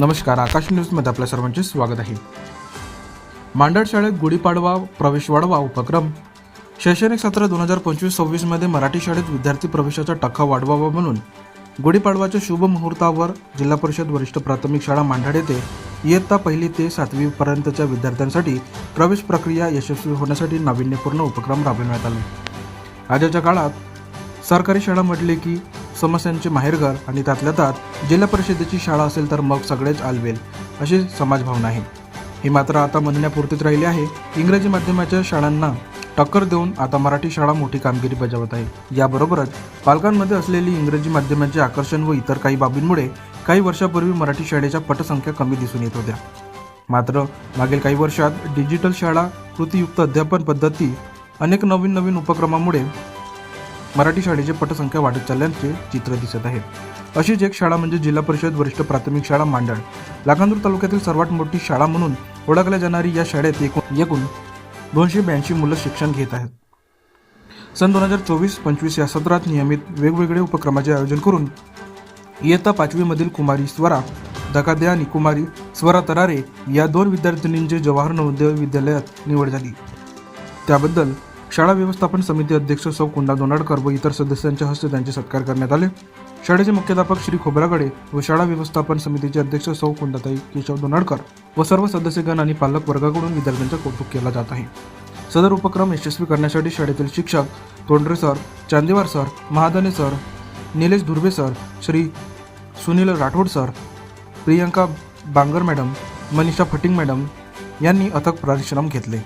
नमस्कार आकाश न्यूजमध्ये आपल्या सर्वांचे स्वागत आहे. मांडळ शाळेत गुढीपाडवा प्रवेश वाढवा उपक्रम. शैक्षणिक सत्र दोन हजार पंचवीस सव्वीसमध्ये मराठी शाळेत विद्यार्थी प्रवेशाचा टक्का वाढवावा म्हणून गुढीपाडवाच्या शुभ मुहूर्तावर जिल्हा परिषद वरिष्ठ प्राथमिक शाळा मांडळ येथे इयत्ता पहिली ते सातवीपर्यंतच्या विद्यार्थ्यांसाठी प्रवेश प्रक्रिया यशस्वी होण्यासाठी नाविन्यपूर्ण उपक्रम राबविण्यात आले. आजच्या काळात सरकारी शाळा म्हटले की समस्यांचे माहेरघर आणि त्यातल्या त्यात जिल्हा परिषदेची शाळा असेल तर मग सगळेच आलवेल अशी समाजभावना आहे. ही मात्र आता म्हणण्यापुरतीच राहिली आहे. इंग्रजी माध्यमाच्या शाळांना टक्कर देऊन आता मराठी शाळा मोठी कामगिरी बजावत आहे. याबरोबरच पालकांमध्ये असलेली इंग्रजी माध्यमाचे आकर्षण व इतर काही बाबींमुळे काही वर्षापूर्वी मराठी शाळेच्या पटसंख्या कमी दिसून येत होत्या. मात्र मागील काही वर्षात डिजिटल शाळा कृतीयुक्त अध्यापन पद्धती अनेक नवीन नवीन उपक्रमामुळे मराठी शाळेची पटसंख्या वाढत चालल्याचे चित्र दिसत आहे. अशीच एक शाळा म्हणजे जिल्हा परिषद वरिष्ठ प्राथमिक शाळा मांडळ. लाखांदूर तालुक्यातील सर्वात मोठी शाळा म्हणून ओळखल्या जाणारी या शाळेत एकूण एकूण दोनशे ब्याऐंशी मुलं शिक्षण घेत आहेत. सन दोन हजार चोवीस पंचवीस या सत्रात नियमित वेगवेगळे उपक्रमाचे आयोजन करून इयत्ता पाचवीमधील कुमारी स्वरा दकादे आणि कुमारी स्वरा तरारे या दोन विद्यार्थिनींची जवाहर नवोदय विद्यालयात निवड झाली. त्याबद्दल शाळा व्यवस्थापन समिती अध्यक्ष सौ कुंडा दोनाडकर व इतर सदस्यांच्या हस्ते त्यांचे सत्कार करण्यात आले. शाळेचे मुख्याध्यापक श्री खोबरागडे व शाळा व्यवस्थापन समितीचे अध्यक्ष सौ कुंडाताई केशव दोनाडकर व सर्व सदस्यगण आणि पालक वर्गाकडून विद्यार्थ्यांचा कौतुक केला जात आहे. सदर उपक्रम यशस्वी करण्यासाठी शाळेतील शिक्षक Tondare sir Chandewar sir Mahadane sir Nilesh Dhurve sir Shri Sunil Rathod sir Priyanka Bangar madam Manisha Phating madam यांनी अथक परिश्रम घेतले.